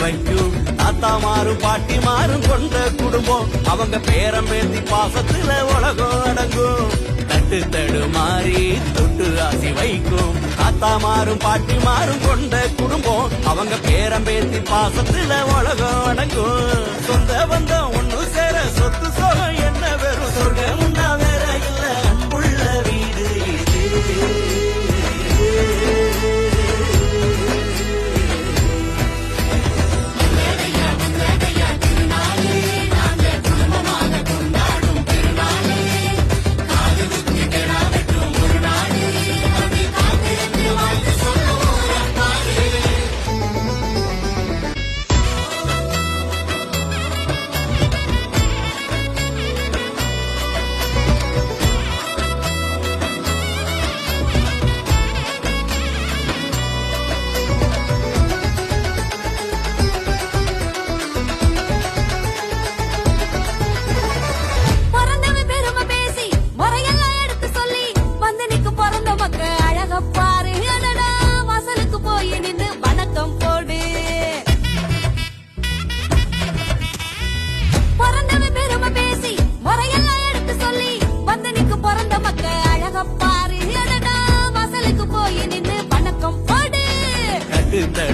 வைக்கும். தாத்தா மாறும் பாட்டி மாறும் கொண்ட குடும்பம். அவங்க பேரம் பேசி பாசத்துல உலகம் அடங்கும். தட்டு தடு மாறி தொட்டு ஆசி வைக்கும். தாத்தா மாறும் பாட்டி மாறும் கொண்ட குடும்பம். அவங்க பேரம் பேசி பாசத்துல உலகம் அடங்கும்.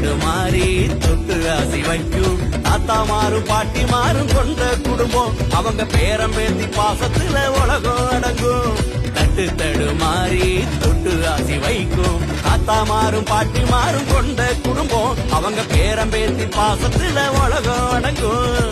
கட்டு மாறி தொட்டு ஆசி வைக்கும். தாத்தா மாறும் பாட்டி மாறும் கொண்ட குடும்பம். அவங்க பேரம் பேசி பாசத்துல உலகம் அடங்கும். தட்டு தடு மாறி தொட்டு ஆசி வைக்கும். தாத்தா மாறும் பாட்டி மாறும் கொண்ட குடும்பம். அவங்க பேரம் பேசி பாசத்துல உலகம் அடங்கும்.